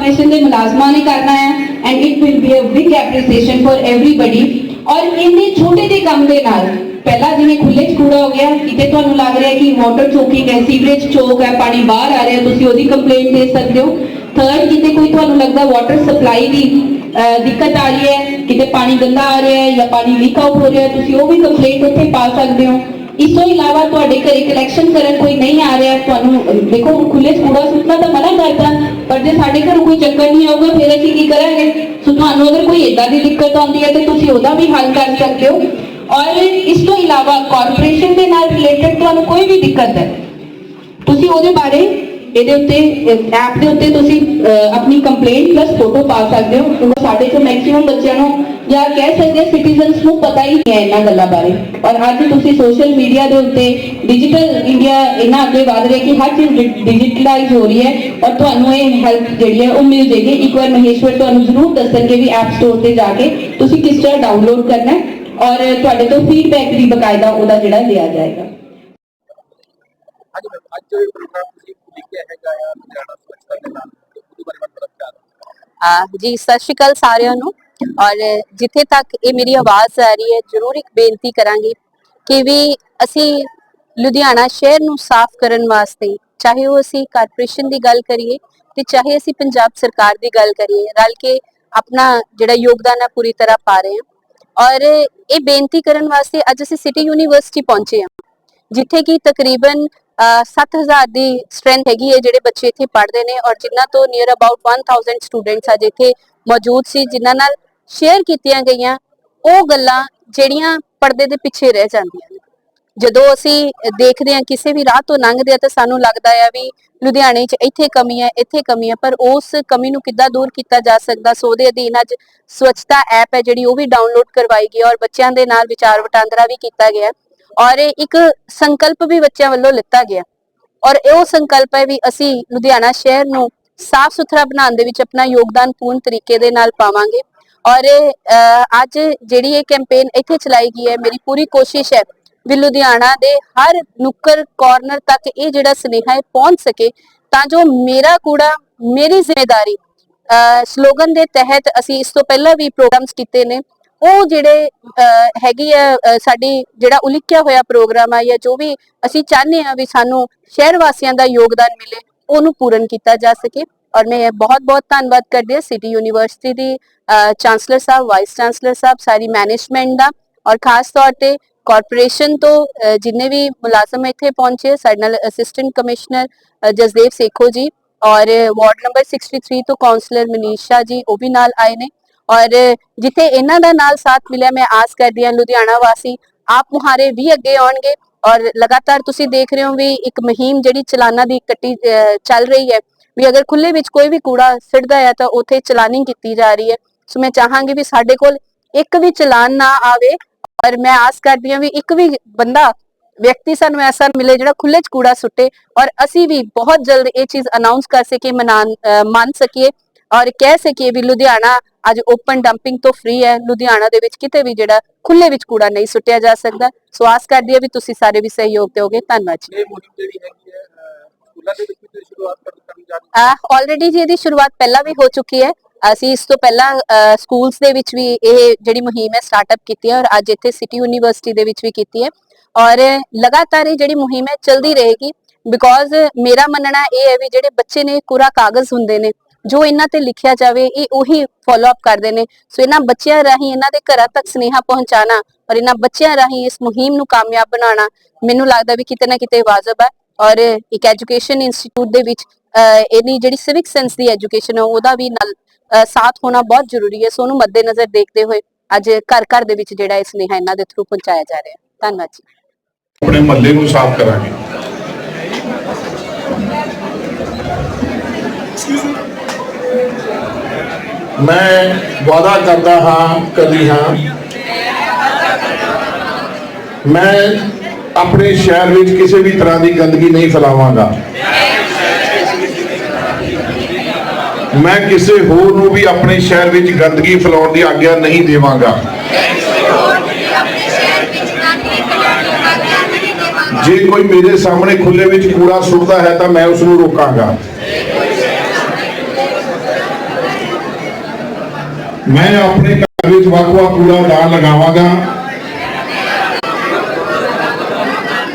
Commission ਦੇ ਮੁਲਾਜ਼ਮਾਂ ਨੇ ਕਰਨਾ ਹੈ and it will be a big appreciation for everybody ਔਰ ਇੰਨੇ ਛੋਟੇ ਦੇ ਕੰਮ ਦੇ ਨਾਲ, ਪਹਿਲਾ ਜਿਵੇਂ ਖੁੱਲੇ ਚ ਕੂੜਾ ਹੋ ਗਿਆ ਕਿਤੇ ਤੁਹਾਨੂੰ ਲੱਗ ਰਿਹਾ ਕਿ ਵਾਟਰ ਚੋਕਿੰਗ ਹੈ ਸੀਵਰੇਜ ਚੋਕ ਹੈ, ਪਾਣੀ ਬਾਹਰ ਆ ਰਿਹਾ, ਤੁਸੀਂ ਉਹਦੀ ਕੰਪਲੇਂਟ ਦੇ ਸਕਦੇ ਹੋ। ਥਰਡ ਕਿਤੇ ਕੋਈ ਤੁਹਾਨੂੰ ਲੱਗਦਾ ਵਾਟਰ ਸਪਲਾਈ ਦੀ ਦਿੱਕਤ ਆ ਰਹੀ ਹੈ, ਕਿਤੇ ਪਾਣੀ ਗੰਦਾ ਆ ਰਿਹਾ ਹੈ ਜਾਂ ਪਾਣੀ ਲੀਕ ਆਊਟ ਹੋ ਰਿਹਾ ਹੈ, ਤੁਸੀਂ ਉਹ ਵੀ ਕੰਪਲੇਂਟ ਉੱਥੇ ਪਾ ਸਕਦੇ ਹੋ। ਇਸ ਤੋਂ ਇਲਾਵਾ ਤੁਹਾਡੇ ਘਰੇ ਕਲੈਕਸ਼ਨ ਕਰਨ ਕੋਈ ਨਹੀਂ ਆ ਰਿਹਾ, ਤੁਹਾਨੂੰ ਦੇਖੋ ਖੁੱਲੇ ਕੂੜਾ ਸੁੱਟਣਾ ਤਾਂ ਮਨਾ ਕਰਤਾ, ਪਰ ਜੇ ਸਾਡੇ ਘਰ ਕੋਈ ਚੱਕਰ ਨਹੀਂ ਆਊਗਾ, ਫਿਰ ਅਸੀਂ ਕੀ ਕਰਾਂਗੇ? ਸੋ ਤੁਹਾਨੂੰ ਅਗਰ ਕੋਈ ਏਦਾਂ ਦੀ ਦਿੱਕਤ ਆਉਂਦੀ ਹੈ, ਤੇ ਤੁਸੀਂ ਉਹਦਾ ਵੀ ਹੱਲ ਕਰ ਸਕਦੇ ਹੋ। ਔਰ ਇਸ ਤੋਂ ਇਲਾਵਾ ਕਾਰਪੋਰੇਸ਼ਨ ਦੇ ਨਾਲ ਰਿਲੇਟਡ ਤੁਹਾਨੂੰ ਕੋਈ ਵੀ ਦਿੱਕਤ ਹੈ, ਤੁਸੀਂ ਉਹਦੇ ਬਾਰੇ ਇਹਦੇ ਉੱਤੇ ਐਪ ਦੇ ਉੱਤੇ ਤੁਸੀਂ ਆਪਣੀ ਕੰਪਲੇਂਟ ਪਲੱਸ ਫੋਟੋ ਪਾ ਸਕਦੇ ਹੋ। ਕਿਉਂਕਿ ਸਾਡੇ ਤੋਂ ਮੈਕਸਿਮਮ ਬੱਚਿਆਂ ਨੂੰ ਜਾਂ ਕਹਿ ਸਕਦੇ ਸਿਟੀਜ਼ਨਸ ਨੂੰ ਪਤਾ ਹੀ ਨਹੀਂ ਹੈ ਇਹਨਾਂ ਗੱਲਾਂ ਬਾਰੇ। ਔਰ ਅੱਜ ਤੁਸੀਂ ਸੋਸ਼ਲ ਮੀਡੀਆ ਦੇ ਉੱਤੇ ਡਿਜੀਟਲ ਇੰਡੀਆ ਇੰਨਾ ਅੱਗੇ ਵਧ ਰਿਹਾ ਕਿ ਹਰ ਚੀਜ਼ ਡਿਜੀਟਲਾਈਜ਼ ਹੋ ਰਹੀ ਹੈ ਔਰ ਤੁਹਾਨੂੰ ਇਹ ਹੈਲਪ ਜਿਹੜੀ ਹੈ ਉਹ ਮਿਲ ਜੇਗੀ ਇੱਕ ਵਾਰ ਮਹੇਸ਼ਵਰ ਤੁਹਾਨੂੰ ਜ਼ਰੂਰ ਦੱਸਣਗੇ ਵੀ ਐਪ ਸਟੋਰ ਤੇ ਜਾ ਕੇ ਤੁਸੀਂ ਕਿਸ ਤਰ੍ਹਾਂ ਡਾਊਨਲੋਡ ਕਰਨਾ ਹੈ ਔਰ ਤੁਹਾਡੇ ਤੋਂ ਫੀਡਬੈਕ ਵੀ ਬਕਾਇਦਾ ਉਹਦਾ ਜਿਹੜਾ ਲਿਆ ਜਾਏਗਾ। ਹਾਂਜੀ ਅੱਜ ਪ੍ਰੋਗਰਾਮ ਤੁਸੀਂ ਲਿਖਿਆ ਹੈਗਾ ਆ ਲੁਧਿਆਣਾ ਸਵੱਛਤਾ ਦੇ ਨਾਲ ਉਹਦੇ ਬਾਰੇ ਮੈਨੂੰ ਥੋੜਾ ਜੀ, ਸਤਿ ਸ਼੍ਰੀ ਅਕਾਲ ਸਾਰਿਆਂ ਨੂੰ। ਔਰ ਜਿੱਥੇ ਤੱਕ ਇਹ ਮੇਰੀ ਆਵਾਜ਼ ਆ ਰਹੀ ਹੈ, ਜ਼ਰੂਰ ਇੱਕ ਬੇਨਤੀ ਕਰਾਂਗੀ ਕਿ ਵੀ ਅਸੀਂ ਲੁਧਿਆਣਾ ਸ਼ਹਿਰ ਨੂੰ ਸਾਫ਼ ਕਰਨ ਵਾਸਤੇ, ਚਾਹੇ ਉਹ ਅਸੀਂ ਕਾਰਪੋਰੇਸ਼ਨ ਦੀ ਗੱਲ ਕਰੀਏ ਤੇ ਚਾਹੇ ਅਸੀਂ ਪੰਜਾਬ ਸਰਕਾਰ ਦੀ ਗੱਲ ਕਰੀਏ, ਰਲ ਕੇ ਆਪਣਾ ਜਿਹੜਾ ਯੋਗਦਾਨ ਹੈ ਪੂਰੀ ਤਰ੍ਹਾਂ ਪਾ ਰਹੇ ਹਾਂ। ਔਰ ਇਹ ਬੇਨਤੀ ਕਰਨ ਵਾਸਤੇ ਅੱਜ ਅਸੀਂ ਸਿਟੀ ਯੂਨੀਵਰਸਿਟੀ ਪਹੁੰਚੇ ਹਾਂ, ਜਿੱਥੇ ਕਿ ਤਕਰੀਬਨ 7000 ਦੀ ਸਟਰੈਂਥ ਹੈਗੀ ਹੈ ਜਿਹੜੇ ਬੱਚੇ ਇੱਥੇ ਪੜ੍ਹਦੇ ਨੇ ਔਰ ਜਿਨ੍ਹਾਂ ਤੋਂ ਨੀਅਰ ਅਬਾਊਟ 1000 ਸਟੂਡੈਂਟਸ ਅੱਜ ਇੱਥੇ ਮੌਜੂਦ ਸੀ, ਜਿਨ੍ਹਾਂ ਨਾਲ ਸ਼ੇਅਰ ਕੀਤੀਆਂ ਗਈਆਂ, ਉਹ ਗੱਲਾਂ ਜਿਹੜੀਆਂ ਪਰਦੇ ਦੇ ਪਿੱਛੇ ਰਹਿ ਜਾਂਦੀਆਂ ਨੇ। ਜਦੋਂ ਅਸੀਂ ਦੇਖਦੇ ਹਾਂ, ਕਿਸੇ ਵੀ ਰਾਹ ਤੋਂ ਲੰਘਦੇ ਆ ਤਾਂ ਸਾਨੂੰ ਲੱਗਦਾ ਆ ਵੀ ਲੁਧਿਆਣੇ 'ਚ ਇੱਥੇ ਕਮੀ ਹੈ, ਇੱਥੇ ਕਮੀ ਹੈ, ਪਰ ਉਸ ਕਮੀ ਨੂੰ ਕਿੱਦਾਂ ਦੂਰ ਕੀਤਾ ਜਾ ਸਕਦਾ, ਸੋ ਦੇ ਅਧੀਨ ਅੱਜ ਸਵੱਛਤਾ ਐਪ ਹੈ ਜਿਹੜੀ ਉਹ ਵੀ ਡਾਊਨਲੋਡ ਕਰਵਾਈ ਗਈ ਔਰ ਬੱਚਿਆਂ ਦੇ ਨਾਲ ਵਿਚਾਰ ਵਟਾਂਦਰਾ ਵੀ ਕੀਤਾ ਗਿਆ ਔਰ ਇੱਕ ਸੰਕਲਪ ਵੀ ਬੱਚਿਆਂ ਵੱਲੋਂ ਲਿੱਤਾ ਗਿਆ। ਔਰ ਇਹ ਸੰਕਲਪ ਹੈ ਵੀ ਅਸੀਂ ਲੁਧਿਆਣਾ ਸ਼ਹਿਰ ਨੂੰ ਸਾਫ਼ ਸੁਥਰਾ ਬਣਾਉਣ ਦੇ ਵਿੱਚ ਆਪਣਾ ਯੋਗਦਾਨ ਪੂਰਨ ਤਰੀਕੇ ਦੇ ਨਾਲ ਪਾਵਾਂਗੇ। ਔਰ ਅੱਜ ਜਿਹੜੀ ਇਹ ਕੈਂਪੇਨ ਇੱਥੇ ਚਲਾਈ ਗਈ ਹੈ, ਮੇਰੀ ਪੂਰੀ ਕੋਸ਼ਿਸ਼ ਹੈ ਵੀ ਲੁਧਿਆਣਾ ਦੇ ਹਰ ਨੁੱਕਰ ਕਾਰਨਰ ਤੱਕ ਇਹ ਜਿਹੜਾ ਸੁਨੇਹਾ ਹੈ ਪਹੁੰਚ ਸਕੇ ਤਾਂ ਜੋ ਮੇਰਾ ਕੂੜਾ, ਮੇਰੀ ਜ਼ਿੰਮੇਵਾਰੀ ਸਲੋਗਨ ਦੇ ਤਹਿਤ ਅਸੀਂ ਇਸ ਤੋਂ ਪਹਿਲਾਂ ਵੀ ਪ੍ਰੋਗਰਾਮਸ ਕੀਤੇ ਨੇ। ਉਹ ਜਿਹੜੇ ਹੈਗੀ ਆ ਸਾਡੀ ਜਿਹੜਾ ਉਲੀਕਿਆ ਹੋਇਆ ਪ੍ਰੋਗਰਾਮ ਆ ਜਾਂ ਜੋ ਵੀ ਅਸੀਂ ਚਾਹੁੰਦੇ ਆ ਵੀ ਸਾਨੂੰ ਸ਼ਹਿਰ ਵਾਸੀਆਂ ਦਾ ਯੋਗਦਾਨ ਮਿਲੇ, ਉਹਨੂੰ ਪੂਰਨ ਕੀਤਾ ਜਾ ਸਕੇ। ਔਰ ਮੈਂ ਬਹੁਤ ਬਹੁਤ ਧੰਨਵਾਦ ਕਰਦੀ ਹਾਂ ਸਿਟੀ ਯੂਨੀਵਰਸਿਟੀ ਦੀ ਚਾਂਸਲਰ ਸਾਹਿਬ, ਵਾਈਸ ਚਾਂਸਲਰ ਸਾਹਿਬ, ਸਾਰੀ ਮੈਨੇਜਮੈਂਟ ਦਾ। ਔਰ ਖਾਸ ਤੌਰ ਤੇ ਕਾਰਪੋਰੇਸ਼ਨ ਤੋਂ ਜਿੰਨੇ ਵੀ ਮੁਲਾਜ਼ਮ ਇੱਥੇ ਪਹੁੰਚੇ, ਸਾਡੇ ਨਾਲ ਅਸਿਸਟੈਂਟ ਕਮਿਸ਼ਨਰ ਜਸਦੇਵ ਸੇਖੋ ਜੀ ਔਰ ਵਾਰਡ ਨੰਬਰ 63 ਤੋਂ ਕਾਉਂਸਲਰ ਮਨੀਸ਼ਾ ਜੀ, ਉਹ ਵੀ ਨਾਲ ਆਏ ਨੇ। ਔਰ ਜਿੱਥੇ ਇਹਨਾਂ ਦਾ ਨਾਲ ਸਾਥ ਮਿਲਿਆ, ਮੈਂ ਆਸ ਕਰਦੀ ਹਾਂ ਲੁਧਿਆਣਾ ਵਾਸੀ ਆਪ ਮੁਹਾਰੇ ਵੀ ਅੱਗੇ ਆਉਣਗੇ ਔਰ ਲਗਾਤਾਰ ਤੁਸੀਂ ਦੇਖ ਰਹੇ ਹੋ ਵੀ ਇੱਕ ਮੁਹਿੰਮ ਜਿਹੜੀ ਚਲਾਨਾ ਦੀ ਕੱਟੀ ਚੱਲ ਰਹੀ ਹੈ। ਵੀ ਅਗਰ ਖੁੱਲੇ ਵਿੱਚ ਕੋਈ ਵੀ ਕੂੜਾ ਸਿੱਟਦਾ ਹੈ ਤਾਂ ਉੱਥੇ ਚਲਾਨੀ ਕੀਤੀ ਜਾ ਰਹੀ ਹੈ। ਸੋ ਮੈਂ ਚਾਹਾਂਗੀ ਵੀ ਸਾਡੇ ਕੋਲ ਇੱਕ ਵੀ ਚਲਾਨ ਨਾ ਆਵੇ ਔਰ ਮੈਂ ਆਸ ਕਰਦੀ ਹਾਂ ਵੀ ਇੱਕ ਵੀ ਬੰਦਾ, ਵਿਅਕਤੀ ਸਾਨੂੰ ਐਸਾ ਮਿਲੇ ਜਿਹੜਾ ਖੁੱਲੇ 'ਚ ਕੂੜਾ ਸੁੱਟੇ ਔਰ ਅਸੀਂ ਵੀ ਬਹੁਤ ਜਲਦ ਇਹ ਚੀਜ਼ ਅਨਾਉਂਸ ਕਰ ਸਕੀਏ ਮਨਾਨ ਮੰਨ ਸਕੀਏ ਔਰ ਕਹਿ ਸਕੀਏ ਵੀ ਲੁਧਿਆਣਾ ਅੱਜ ਓਪਨ ਡੰਪਿੰਗ ਤੋਂ ਫ੍ਰੀ ਹੈ ਲੁਧਿਆਣਾ ਦੇ ਵਿੱਚ ਕਿਤੇ ਵੀ ਜਿਹੜਾ ਖੁੱਲੇ ਵਿੱਚ ਕੂੜਾ ਨਹੀਂ ਸੁੱਟਿਆ ਜਾ ਸਕਦਾ। ਸੋ ਆਸ ਕਰਦੀ ਹਾਂ ਵੀ ਤੁਸੀਂ ਸਾਰੇ ਵੀ ਸਹਿਯੋਗ ਦਿਓਗੇ। ਧੰਨਵਾਦ ਜੀ। ਆਲਰੇਡੀ ਜੀ ਇਹਦੀ ਸ਼ੁਰੂਆਤ ਪਹਿਲਾਂ ਵੀ ਹੋ ਚੁੱਕੀ ਹੈ। ਅਸੀਂ ਇਸ ਤੋਂ ਪਹਿਲਾਂ ਸਕੂਲਸ ਦੇ ਵਿੱਚ ਵੀ ਇਹ ਜਿਹੜੀ ਮੁਹਿੰਮ ਹੈ ਸਟਾਰਟਅਪ ਕੀਤੀ ਹੈ ਔਰ ਅੱਜ ਇੱਥੇ ਸਿਟੀ ਯੂਨੀਵਰਸਿਟੀ ਦੇ ਵਿੱਚ ਵੀ ਕੀਤੀ ਹੈ। ਔਰ ਲਗਾਤਾਰ ਇਹ ਜਿਹੜੀ ਮੁਹਿੰਮ ਹੈ ਚਲਦੀ ਰਹੇਗੀ। ਬਿਕੋਜ਼ ਮੇਰਾ ਮੰਨਣਾ ਇਹ ਹੈ ਵੀ ਜਿਹੜੇ ਬੱਚੇ ਨੇ ਕੋਰਾ ਕਾਗਜ਼ ਹੁੰਦੇ ਨੇ ਜੋ ਇਹਨਾਂ ਤੇ ਲਿਖਿਆ ਜਾਵੇ ਇਹ ਉਹੀ ਫਾਲੋ ਅਪ ਕਰਦੇ ਨੇ। ਸੋ ਇਹਨਾਂ ਬੱਚਿਆਂ ਰਾਹੀਂ ਇਹਨਾਂ ਦੇ ਘਰਾਂ ਤੱਕ ਸੁਨੇਹਾ ਪਹੁੰਚਾਣਾ ਔਰ ਇਹਨਾਂ ਬੱਚਿਆਂ ਰਾਹੀਂ ਇਸ ਮੁਹਿੰਮ ਨੂੰ ਕਾਮਯਾਬ ਬਣਾਉਣਾ ਮੈਨੂੰ ਲੱਗਦਾ ਵੀ ਕਿਤੇ ਨਾ ਕਿਤੇ ਵਾਜਬ ਹੈ ਔਰ ਇੱਕ ਐਜੂਕੇਸ਼ਨ ਇੰਸਟੀਚਿਊਟ ਦੇ ਵਿੱਚ ਇਹਦੀ ਜਿਹੜੀ ਸਿਵਿਕ ਸੈਂਸ ਦੀ ਐਜੂਕੇਸ਼ਨ ਹੈ ਉਹਦਾ ਵੀ ਨਾਲ ਸਾਥ ਹੋਣਾ ਬਹੁਤ ਜ਼ਰੂਰੀ ਹੈ। ਸੋ ਉਹਨੂੰ ਮੱਦੇਨਜ਼ਰ ਦੇਖਦੇ ਹੋਏ ਅੱਜ ਘਰ ਘਰ ਦੇ ਵਿੱਚ ਜਿਹੜਾ ਇਹ ਸੁਨੇਹਾ ਇਹਨਾਂ ਦੇ ਥਰੂ ਪਹੁੰਚਾਇਆ ਜਾ ਰਿਹਾ। ਹੈ ਧੰਨਵਾਦ ਜੀ। ਆਪਣੇ ਮਹੱਲੇ ਨੂੰ ਸਾਫ਼ ਕਰਾਂਗੇ। ਮੈਂ ਮੈਂ ਵਾਅਦਾ ਕਰਦਾ ਹਾਂ ਕਦੀ ਹਾਂ। ਮੈਂ ਆਪਣੇ ਸ਼ਹਿਰ ਵਿੱਚ ਕਿਸੇ ਵੀ ਤਰ੍ਹਾਂ ਦੀ ਗੰਦਗੀ ਨਹੀਂ ਫੈਲਾਵਾਂਗਾ। ਮੈਂ ਕਿਸੇ ਹੋਰ ਨੂੰ ਵੀ ਆਪਣੇ ਸ਼ਹਿਰ ਵਿੱਚ ਗੰਦਗੀ ਫੈਲਾਉਣ ਦੀ ਆਗਿਆ ਨਹੀਂ ਦੇਵਾਂਗਾ। ਜੇ ਕੋਈ ਮੇਰੇ ਸਾਹਮਣੇ ਖੁੱਲੇ ਵਿੱਚ ਕੂੜਾ ਸੁੱਟਦਾ ਹੈ ਤਾਂ ਮੈਂ ਉਸ ਨੂੰ ਰੋਕਾਂਗਾ। ਮੈਂ ਆਪਣੇ ਘਰ ਵਿੱਚ ਵੱਖ-ਵੱਖ ਕੂੜਾਦਾਨ ਲਗਾਵਾਂਗਾ।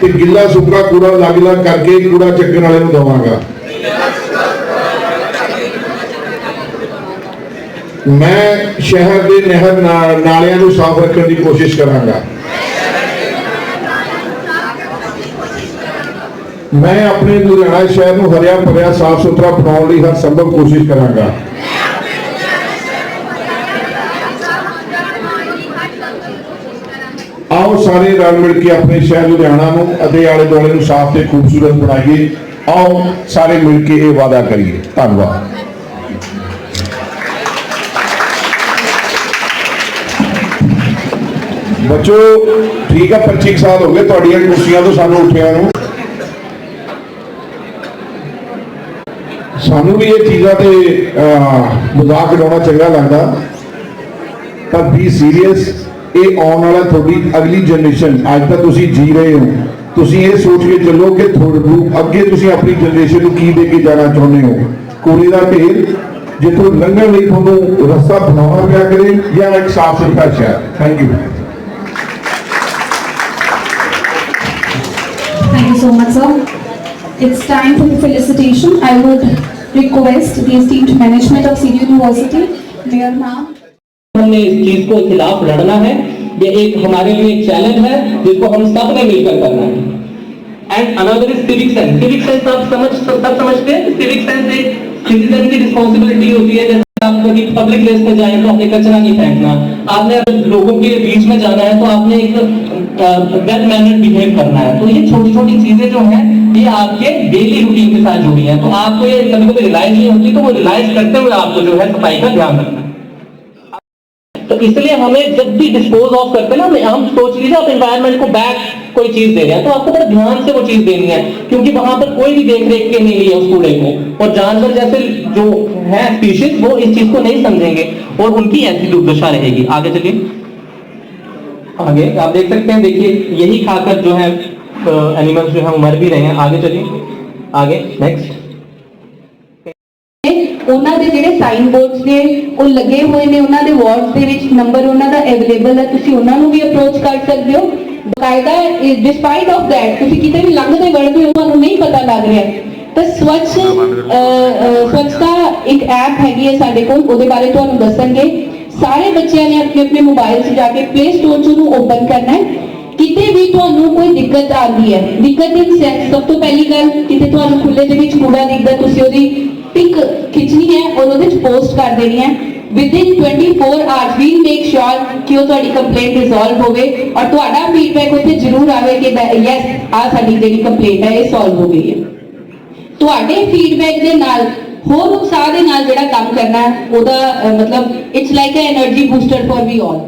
ਤੇ ਗਿੱਲਾ ਸੁੱਕਾ ਕੂੜਾ ਅਲੱਗ-ਅਲੱਗ ਕਰਕੇ ਕੂੜਾ ਚੱਕਣ ਵਾਲੇ ਨੂੰ ਦਵਾਂਗਾ। ਮੈਂ ਸ਼ਹਿਰ ਦੇ ਨਹਿਰ ਨਾ- ਨਾਲਿਆਂ ਨੂੰ ਸਾਫ਼ ਰੱਖਣ ਦੀ ਕੋਸ਼ਿਸ਼ ਕਰਾਂਗਾ। ਮੈਂ ਆਪਣੇ ਲੁਧਿਆਣਾ ਸ਼ਹਿਰ ਨੂੰ ਹਰਿਆ ਭਰਿਆ ਸਾਫ਼ ਸੁਥਰਾ ਬਣਾਉਣ ਲਈ ਹਰ ਸੰਭਵ ਕੋਸ਼ਿਸ਼ ਕਰਾਂਗਾ। ਆਓ ਸਾਰੇ ਰਲ ਮਿਲ ਕੇ ਆਪਣੇ ਸ਼ਹਿਰ ਲੁਧਿਆਣਾ ਨੂੰ ਅਤੇ ਆਲੇ ਦੁਆਲੇ ਨੂੰ ਸਾਫ਼ ਤੇ ਖੂਬਸੂਰਤ ਬਣਾਈਏ। ਆਓ ਸਾਰੇ ਮਿਲ ਕੇ ਇਹ ਵਾਅਦਾ ਕਰੀਏ। ਧੰਨਵਾਦ। ਬੱਚੋ, ਠੀਕ ਆ 25 ਕੁ ਸਾਲ ਹੋ ਗਏ ਤੁਹਾਡੀਆਂ ਕੁਰਸੀਆਂ ਤੋਂ ਸਾਨੂੰ ਉੱਠਿਆ ਨੂੰ। ਸਾਨੂੰ ਵੀ ਇਹ ਚੀਜ਼ਾਂ ਤੇ ਮਜ਼ਾਕ ਉਡਾਉਣਾ ਚੰਗਾ ਲੱਗਦਾ। ਪਰ ਵੀ ਸੀਰੀਅਸ ਇਹ ਆਉਣ ਵਾਲਾ ਤੁਹਾਡੀ ਅਗਲੀ ਜਨਰੇਸ਼ਨ ਅੱਜ ਤੱਕ ਤੁਸੀਂ ਜੀ ਰਹੇ ਹੋ ਤੁਸੀਂ ਇਹ ਸੋਚ ਕੇ ਚੱਲੋ ਕਿ ਤੁਹਾਨੂੰ ਅੱਗੇ ਤੁਸੀਂ ਆਪਣੀ ਜਨਰੇਸ਼ਨ ਨੂੰ ਕੀ ਦੇ ਕੇ ਜਾਣਾ ਚਾਹੁੰਦੇ ਹੋ ਕੋਰੇ ਦਾ ਢੇਰ ਜਿੱਥੋਂ ਲੰਘਣ ਲਈ ਤੁਹਾਨੂੰ ਰਸਤਾ ਬਣਾਉਣਾ ਪਿਆ ਕਰੇ ਜਾਂ ਇੱਕ ਸਾਫ਼ ਸੁਥਰਾ ਸ਼ਹਿਰ thank you Thank you so much, sir. It's time for the felicitation. I would request the esteemed management of City University, Mayor Ma'am, हमने इस चीज़ को खिलाफ लड़ना है। ये एक हमारे लिए चैलेंज है, जिसको हम सबने मिलकर करना है। And another is civic sense civic sense आप समझ, सब समझते हैं सिविक सेंस एक सिटीजन की रिस्पॉन्सिबिलिटी होती है। जैसे आप कभी पब्लिक प्लेस में जाए तो आपने कचरा नहीं फेंकना। आपने अगर लोगों के बीच में जाना है तो आपने एक वेल मैनर्ड बिहेव करना है। तो ये छोटी छोटी चीज़ें जो हैं, ये आपके डेली रूटीन के साथ जुड़ी हैं। तो आपको ये कभी कभी रियलाइज़ नहीं होती तो वो रियलाइज़ करते हुए आपको जो है सफ़ाई का ध्यान रखना है। तो इसलिए हमें जब भी डिस्पोज ऑफ़ करते हैं ना, हम सोच लीजिए आप एनवायरनमेंट को बैक कोई चीज़ दे रहे हैं तो आपको बड़ा ध्यान से वो चीज़ देनी है, क्योंकि वहाँ पर कोई भी देख रेख के नहीं है उस कूड़े को। और जानवर जैसे जो है स्पीशीज वो इस चीज़ को नहीं समझेंगे, और उनकी ऐसी दुर्दशा रहेगी। आगे चलिए। आगे, आप देख सकते हैं, देखिए, यही खाकर जो है एनिमल्स जो है मर भी रहे हैं। आगे चलिए। आगे नेक्स्ट ਉਹਨਾਂ ਦੇ ਜਿਹੜੇ ਸਾਈਨ ਬੋਰਡਸ ਨੇ ਉਹ ਲੱਗੇ ਹੋਏ ਨੇ ਉਹਨਾਂ ਦੇ ਵਾਰਡਸ ਦੇ ਵਿੱਚ ਨੰਬਰ ਉਹਨਾਂ ਦਾ ਅਵੇਲੇਬਲ ਹੈ ਤੁਸੀਂ ਉਹਨਾਂ ਨੂੰ ਵੀ ਅਪਰੋਚ ਕਰ ਸਕਦੇ ਹੋ। ਬਕਾਇਦਾ ਡਿਸਪਾਈਟ ਆਫ ਥੈਟ ਤੁਸੀਂ ਕਿਤੇ ਵੀ ਲੰਘਦੇ ਵੜਦੇ ਹੋ ਤੁਹਾਨੂੰ ਨਹੀਂ ਪਤਾ ਲੱਗ ਰਿਹਾ ਤਾਂ ਸਵੱਛ ਸਵੱਛਤਾ ਇੱਕ ਐਪ ਹੈਗੀ ਹੈ ਸਾਡੇ ਕੋਲ ਉਹਦੇ ਬਾਰੇ ਤੁਹਾਨੂੰ ਦੱਸਣਗੇ। ਸਾਰੇ ਬੱਚਿਆਂ ਨੇ ਆਪਣੇ ਆਪਣੇ ਮੋਬਾਈਲ 'ਚ ਜਾ ਕੇ ਪਲੇ ਸਟੋਰ 'ਚ ਉਹਨੂੰ ਓਪਨ ਕਰਨਾ ਹੈ। ਕਿਤੇ ਵੀ ਤੁਹਾਨੂੰ ਕੋਈ ਦਿੱਕਤ ਆਉਂਦੀ ਹੈ ਦਿੱਕਤ ਇਨ ਸੈਂਸ ਸਭ ਤੋਂ ਪਹਿਲੀ ਗੱਲ ਕਿਤੇ ਤੁਹਾਨੂੰ ਖੁੱਲੇ ਦੇ ਵਿੱਚ ਕੂੜਾ ਦਿਖਦਾ ਤੁਸੀਂ ਉਹਦੀ ਪਿਕ ਖਿੱਚਣੀ ਹੈ ਔਰ ਉਹਦੇ ਵਿੱਚ ਪੋਸਟ ਕਰ ਦੇਣੀ ਹੈ। Within 24 hours we make sure ਕਿ ਉਹ ਤੁਹਾਡੀ ਕੰਪਲੇਂਟ ਰਿਜ਼ੋਲਵ ਹੋਵੇ ਔਰ ਤੁਹਾਡਾ ਫੀਡਬੈਕ ਉੱਥੇ ਜ਼ਰੂਰ ਆਵੇ ਕਿ ਯੈਸ ਆ ਸਾਡੀ ਜਿਹੜੀ ਕੰਪਲੇਂਟ ਹੈ, ਇਹ ਸੋਲਵ ਹੋ ਗਈ ਹੈ। ਤੁਹਾਡੇ ਫੀਡਬੈਕ ਦੇ ਨਾਲ, ਹੋਰ ਉਤਸ਼ਾਹ ਦੇ ਨਾਲ ਜਿਹੜਾ ਕੰਮ ਕਰਨਾ ਉਹਦਾ ਮਤਲਬ it's like a energy booster for we all